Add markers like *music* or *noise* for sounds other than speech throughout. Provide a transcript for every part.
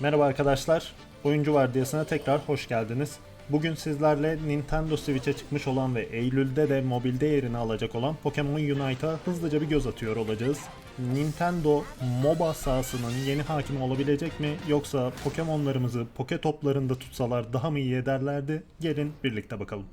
Merhaba arkadaşlar, Oyuncu Vardiyası'na tekrar hoş geldiniz. Bugün sizlerle Nintendo Switch'e çıkmış olan ve Eylül'de de mobilde yerini alacak olan Pokemon Unite'a hızlıca bir göz atıyor olacağız. Nintendo MOBA sahasının yeni hakim olabilecek mi yoksa Pokemon'larımızı Poke toplarında tutsalar daha mı iyi ederlerdi? Gelin birlikte bakalım.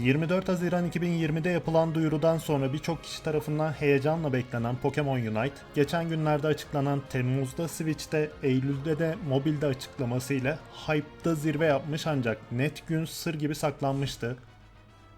24 Haziran 2020'de yapılan duyurudan sonra birçok kişi tarafından heyecanla beklenen Pokemon Unite, geçen günlerde açıklanan Temmuz'da Switch'te, Eylül'de de mobilde açıklamasıyla hype'da zirve yapmış ancak net gün sır gibi saklanmıştı.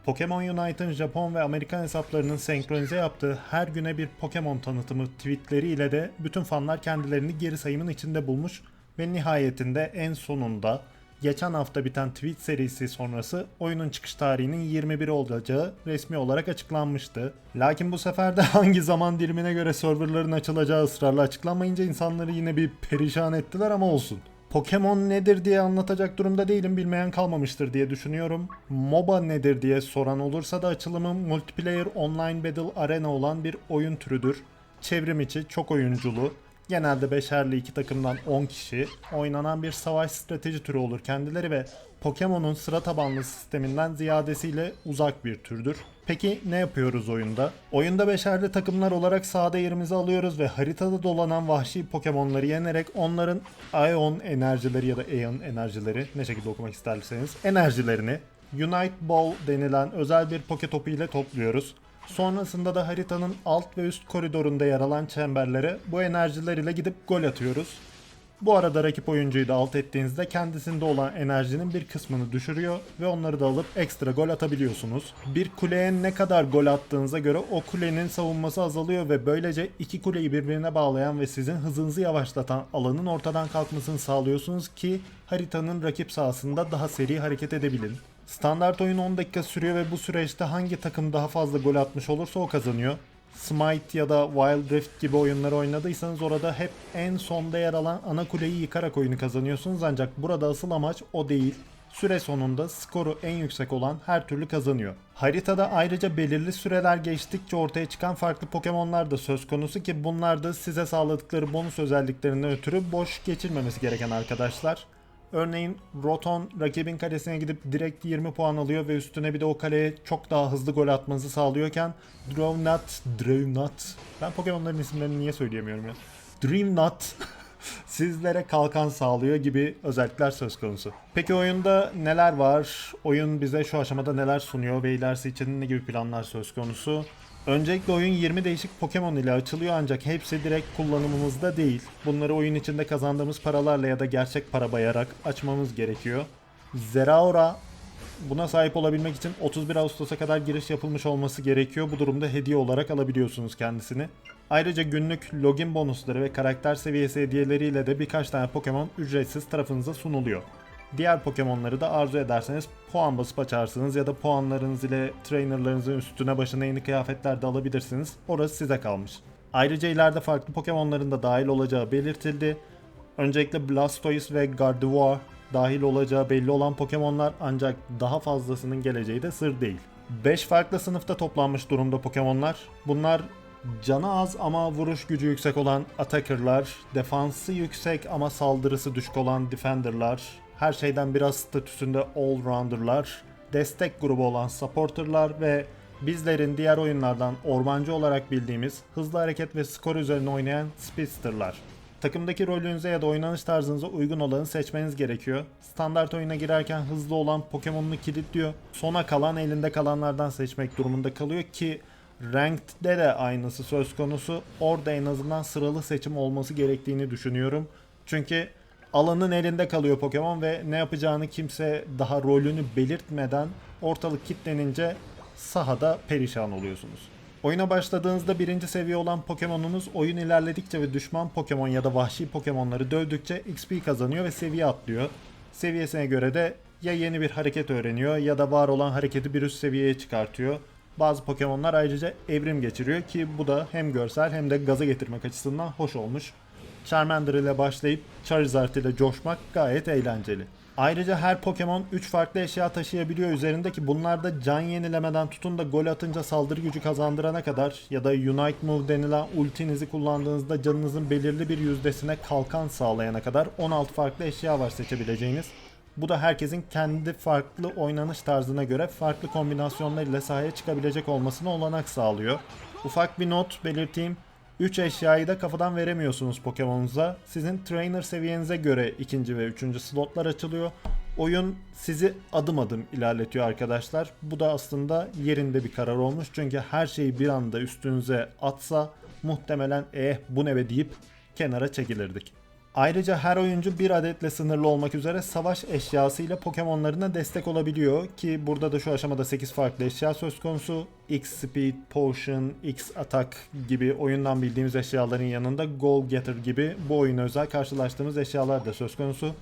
Pokemon Unite'ın Japon ve Amerikan hesaplarının senkronize yaptığı her güne bir Pokemon tanıtımı tweetleriyle de bütün fanlar kendilerini geri sayımın içinde bulmuş ve nihayetinde en sonunda geçen hafta biten tweet serisi sonrası oyunun çıkış tarihinin 21 olacağı resmi olarak açıklanmıştı. Lakin bu sefer de *laughs* hangi zaman dilimine göre serverların açılacağı ısrarla açıklanmayınca insanları yine bir perişan ettiler ama olsun. Pokemon nedir diye anlatacak durumda değilim bilmeyen kalmamıştır diye düşünüyorum. MOBA nedir diye soran olursa da açılımı Multiplayer Online Battle Arena olan bir oyun türüdür. Çevrim içi çok oyunculu, genelde beşerli iki takımdan 10 kişi oynanan bir savaş strateji türü olur kendileri ve Pokemon'un sıra tabanlı sisteminden ziyadesiyle uzak bir türdür. Peki ne yapıyoruz oyunda? Oyunda beşerli takımlar olarak sahada yerimizi alıyoruz ve haritada dolanan vahşi Pokemon'ları yenerek onların Ion enerjileri ya da Aeon enerjileri ne şekilde okumak isterseniz enerjilerini Unite Ball denilen özel bir poke ile topluyoruz. Sonrasında da haritanın alt ve üst koridorunda yer alan çemberlere bu enerjiler ile gidip gol atıyoruz. Bu arada rakip oyuncuyu da alt ettiğinizde kendisinde olan enerjinin bir kısmını düşürüyor ve onları da alıp ekstra gol atabiliyorsunuz. Bir kuleye ne kadar gol attığınıza göre o kulenin savunması azalıyor ve böylece iki kuleyi birbirine bağlayan ve sizin hızınızı yavaşlatan alanın ortadan kalkmasını sağlıyorsunuz ki haritanın rakip sahasında daha seri hareket edebilin. Standart oyun 10 dakika sürüyor ve bu süreçte hangi takım daha fazla gol atmış olursa o kazanıyor. Smite ya da Wild Rift gibi oyunları oynadıysanız orada hep en sonda yer alan ana kuleyi yıkarak oyunu kazanıyorsunuz ancak burada asıl amaç o değil. Süre sonunda skoru en yüksek olan her türlü kazanıyor. Haritada ayrıca belirli süreler geçtikçe ortaya çıkan farklı Pokemon'lar da söz konusu ki bunlar da size sağladıkları bonus özelliklerinden ötürü boş geçilmemesi gereken arkadaşlar. Örneğin Roton rakibin kalesine gidip direkt 20 puan alıyor ve üstüne bir de o kaleye çok daha hızlı gol atmanızı sağlıyorken Drownat, Drownat ben Pokemon'ların isimlerini niye söyleyemiyorum ya? Dreamnut *laughs* sizlere kalkan sağlıyor gibi özellikler söz konusu. Peki oyunda neler var? Oyun bize şu aşamada neler sunuyor ve ilerisi için ne gibi planlar söz konusu? Öncelikle oyun 20 değişik Pokemon ile açılıyor ancak hepsi direkt kullanımımızda değil. Bunları oyun içinde kazandığımız paralarla ya da gerçek para bayarak açmamız gerekiyor. Zeraora buna sahip olabilmek için 31 Ağustos'a kadar giriş yapılmış olması gerekiyor. Bu durumda hediye olarak alabiliyorsunuz kendisini. Ayrıca günlük login bonusları ve karakter seviyesi hediyeleriyle de birkaç tane Pokemon ücretsiz tarafınıza sunuluyor. Diğer Pokemon'ları da arzu ederseniz puan basıp açarsınız ya da puanlarınız ile trainerlarınızın üstüne başına yeni kıyafetler de alabilirsiniz. Orası size kalmış. Ayrıca ileride farklı Pokemon'ların da dahil olacağı belirtildi. Öncelikle Blastoise ve Gardevoir dahil olacağı belli olan Pokemon'lar ancak daha fazlasının geleceği de sır değil. 5 farklı sınıfta toplanmış durumda Pokemon'lar. Bunlar canı az ama vuruş gücü yüksek olan Attacker'lar, defansı yüksek ama saldırısı düşük olan Defender'lar, her şeyden biraz statüsünde All-Rounder'lar, destek grubu olan Supporter'lar ve bizlerin diğer oyunlardan ormancı olarak bildiğimiz hızlı hareket ve skor üzerine oynayan Speedster'lar. Takımdaki rolünüze ya da oynanış tarzınıza uygun olanı seçmeniz gerekiyor. Standart oyuna girerken hızlı olan Pokemon'unu kilitliyor. Sona kalan elinde kalanlardan seçmek durumunda kalıyor ki Ranked'de de aynısı söz konusu. Orada en azından sıralı seçim olması gerektiğini düşünüyorum. Çünkü alanın elinde kalıyor Pokemon ve ne yapacağını kimse daha rolünü belirtmeden ortalık kilitlenince sahada perişan oluyorsunuz. Oyuna başladığınızda birinci seviye olan Pokemon'unuz oyun ilerledikçe ve düşman Pokemon ya da vahşi Pokemon'ları dövdükçe XP kazanıyor ve seviye atlıyor. Seviyesine göre de ya yeni bir hareket öğreniyor ya da var olan hareketi bir üst seviyeye çıkartıyor. Bazı Pokemon'lar ayrıca evrim geçiriyor ki bu da hem görsel hem de gaza getirmek açısından hoş olmuş. Charmander ile başlayıp Charizard ile coşmak gayet eğlenceli. Ayrıca her Pokemon 3 farklı eşya taşıyabiliyor üzerinde ki bunlar da can yenilemeden tutun da gol atınca saldırı gücü kazandırana kadar ya da Unite Move denilen ultinizi kullandığınızda canınızın belirli bir yüzdesine kalkan sağlayana kadar 16 farklı eşya var seçebileceğiniz. Bu da herkesin kendi farklı oynanış tarzına göre farklı kombinasyonlar ile sahaya çıkabilecek olmasına olanak sağlıyor. Ufak bir not belirteyim. 3 eşyayı da kafadan veremiyorsunuz Pokemon'unuza. Sizin trainer seviyenize göre ikinci ve üçüncü slotlar açılıyor. Oyun sizi adım adım ilerletiyor arkadaşlar. Bu da aslında yerinde bir karar olmuş. Çünkü her şeyi bir anda üstünüze atsa muhtemelen eh bu ne be deyip kenara çekilirdik. Ayrıca her oyuncu bir adetle sınırlı olmak üzere savaş eşyasıyla Pokemon'larına destek olabiliyor ki burada da şu aşamada 8 farklı eşya söz konusu. X Speed, Potion, X Attack gibi oyundan bildiğimiz eşyaların yanında Goal Getter gibi bu oyuna özel karşılaştığımız eşyalar da söz konusu.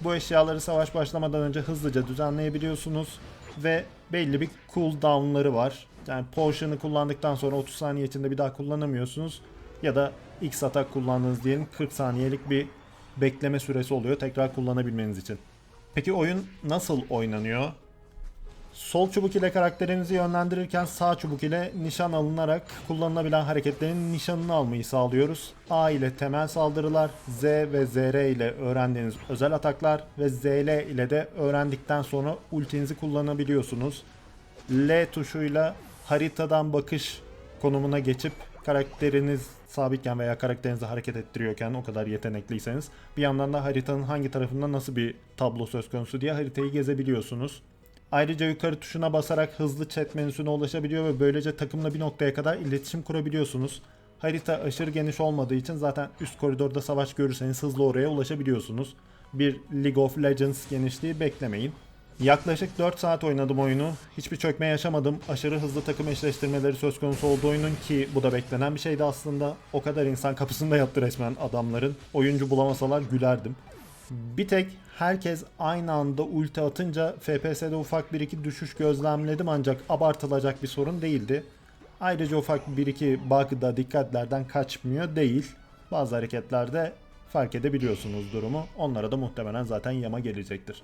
Bu eşyaları savaş başlamadan önce hızlıca düzenleyebiliyorsunuz ve belli bir cooldown'ları var. Yani Potion'ı kullandıktan sonra 30 saniye içinde bir daha kullanamıyorsunuz ya da X atak kullandığınız diyelim 40 saniyelik bir bekleme süresi oluyor tekrar kullanabilmeniz için. Peki oyun nasıl oynanıyor? Sol çubuk ile karakterinizi yönlendirirken sağ çubuk ile nişan alınarak kullanılabilen hareketlerin nişanını almayı sağlıyoruz. A ile temel saldırılar, Z ve ZR ile öğrendiğiniz özel ataklar ve ZL ile de öğrendikten sonra ultinizi kullanabiliyorsunuz. L tuşuyla haritadan bakış konumuna geçip karakteriniz sabitken veya karakterinizi hareket ettiriyorken o kadar yetenekliyseniz bir yandan da haritanın hangi tarafında nasıl bir tablo söz konusu diye haritayı gezebiliyorsunuz. Ayrıca yukarı tuşuna basarak hızlı chat menüsüne ulaşabiliyor ve böylece takımla bir noktaya kadar iletişim kurabiliyorsunuz. Harita aşırı geniş olmadığı için zaten üst koridorda savaş görürseniz hızlı oraya ulaşabiliyorsunuz. Bir League of Legends genişliği beklemeyin. Yaklaşık 4 saat oynadım oyunu. Hiçbir çökme yaşamadım. Aşırı hızlı takım eşleştirmeleri söz konusu olduğu oyunun ki bu da beklenen bir şeydi aslında. O kadar insan kapısında yattı resmen adamların. Oyuncu bulamasalar gülerdim. Bir tek herkes aynı anda ulti atınca FPS'de ufak bir iki düşüş gözlemledim ancak abartılacak bir sorun değildi. Ayrıca ufak bir iki bug da dikkatlerden kaçmıyor değil. Bazı hareketlerde fark edebiliyorsunuz durumu. Onlara da muhtemelen zaten yama gelecektir.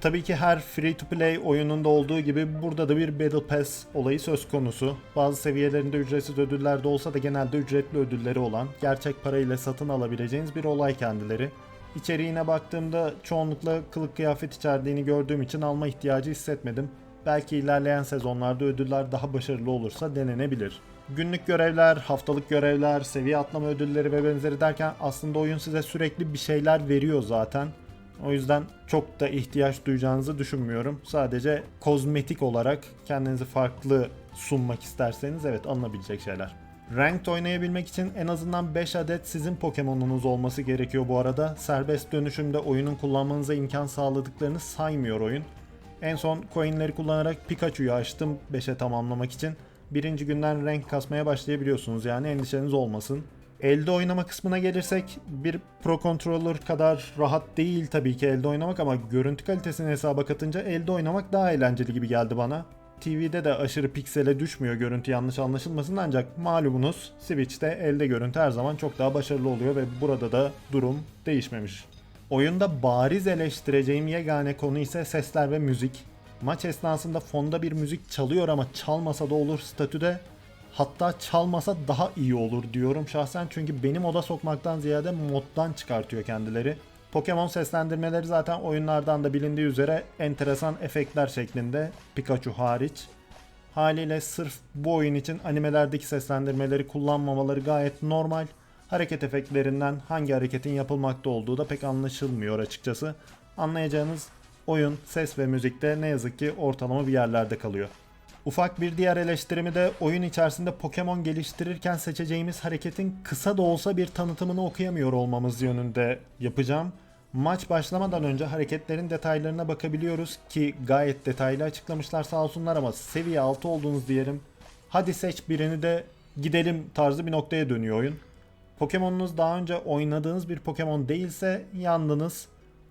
Tabii ki her free to play oyununda olduğu gibi burada da bir Battle Pass olayı söz konusu. Bazı seviyelerinde ücretsiz ödüller de olsa da genelde ücretli ödülleri olan, gerçek parayla satın alabileceğiniz bir olay kendileri. İçeriğine baktığımda çoğunlukla kılık kıyafet içerdiğini gördüğüm için alma ihtiyacı hissetmedim. Belki ilerleyen sezonlarda ödüller daha başarılı olursa denenebilir. Günlük görevler, haftalık görevler, seviye atlama ödülleri ve benzeri derken aslında oyun size sürekli bir şeyler veriyor zaten. O yüzden çok da ihtiyaç duyacağınızı düşünmüyorum. Sadece kozmetik olarak kendinizi farklı sunmak isterseniz evet alınabilecek şeyler. Ranked oynayabilmek için en azından 5 adet sizin Pokemon'unuz olması gerekiyor bu arada. Serbest dönüşümde oyunun kullanmanıza imkan sağladıklarını saymıyor oyun. En son coinleri kullanarak Pikachu'yu açtım 5'e tamamlamak için. Birinci günden renk kasmaya başlayabiliyorsunuz yani endişeniz olmasın. Elde oynama kısmına gelirsek bir Pro Controller kadar rahat değil tabii ki elde oynamak ama görüntü kalitesini hesaba katınca elde oynamak daha eğlenceli gibi geldi bana. TV'de de aşırı piksele düşmüyor görüntü yanlış anlaşılmasın ancak malumunuz Switch'te elde görüntü her zaman çok daha başarılı oluyor ve burada da durum değişmemiş. Oyunda bariz eleştireceğim yegane konu ise sesler ve müzik. Maç esnasında fonda bir müzik çalıyor ama çalmasa da olur statüde Hatta çalmasa daha iyi olur diyorum şahsen çünkü benim oda sokmaktan ziyade moddan çıkartıyor kendileri. Pokemon seslendirmeleri zaten oyunlardan da bilindiği üzere enteresan efektler şeklinde Pikachu hariç. Haliyle sırf bu oyun için animelerdeki seslendirmeleri kullanmamaları gayet normal. Hareket efektlerinden hangi hareketin yapılmakta olduğu da pek anlaşılmıyor açıkçası. Anlayacağınız oyun, ses ve müzikte ne yazık ki ortalama bir yerlerde kalıyor. Ufak bir diğer eleştirimi de oyun içerisinde Pokemon geliştirirken seçeceğimiz hareketin kısa da olsa bir tanıtımını okuyamıyor olmamız yönünde yapacağım. Maç başlamadan önce hareketlerin detaylarına bakabiliyoruz ki gayet detaylı açıklamışlar sağ olsunlar ama seviye 6 olduğunuz diyelim. Hadi seç birini de gidelim tarzı bir noktaya dönüyor oyun. Pokemon'unuz daha önce oynadığınız bir Pokemon değilse yandınız.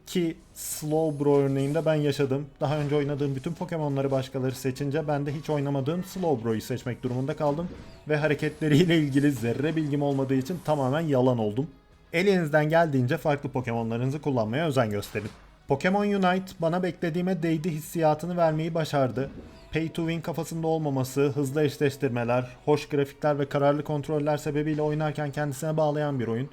Ki Slowbro örneğinde ben yaşadım. Daha önce oynadığım bütün Pokemon'ları başkaları seçince ben de hiç oynamadığım Slowbro'yu seçmek durumunda kaldım. Ve hareketleriyle ilgili zerre bilgim olmadığı için tamamen yalan oldum. Elinizden geldiğince farklı Pokemon'larınızı kullanmaya özen gösterin. Pokemon Unite bana beklediğime değdi hissiyatını vermeyi başardı. Pay to win kafasında olmaması, hızlı eşleştirmeler, hoş grafikler ve kararlı kontroller sebebiyle oynarken kendisine bağlayan bir oyun.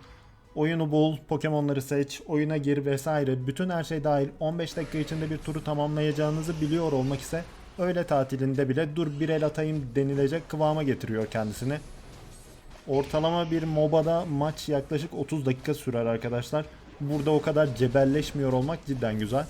Oyunu bul, Pokemon'ları seç, oyuna gir vesaire bütün her şey dahil 15 dakika içinde bir turu tamamlayacağınızı biliyor olmak ise öğle tatilinde bile dur bir el atayım denilecek kıvama getiriyor kendisini. Ortalama bir MOBA'da maç yaklaşık 30 dakika sürer arkadaşlar. Burada o kadar cebelleşmiyor olmak cidden güzel.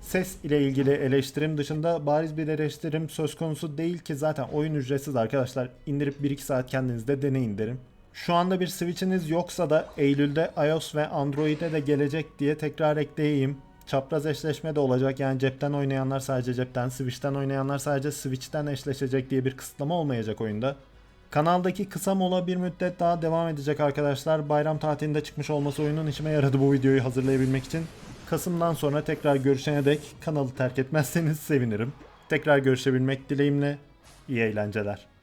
Ses ile ilgili eleştirim dışında bariz bir eleştirim söz konusu değil ki zaten oyun ücretsiz arkadaşlar. İndirip 1-2 saat kendiniz de deneyin derim. Şu anda bir Switch'iniz yoksa da Eylül'de iOS ve Android'e de gelecek diye tekrar ekleyeyim. Çapraz eşleşme de olacak yani cepten oynayanlar sadece cepten, Switch'ten oynayanlar sadece Switch'ten eşleşecek diye bir kısıtlama olmayacak oyunda. Kanaldaki kısa mola bir müddet daha devam edecek arkadaşlar. Bayram tatilinde çıkmış olması oyunun işime yaradı bu videoyu hazırlayabilmek için. Kasım'dan sonra tekrar görüşene dek kanalı terk etmezseniz sevinirim. Tekrar görüşebilmek dileğimle iyi eğlenceler.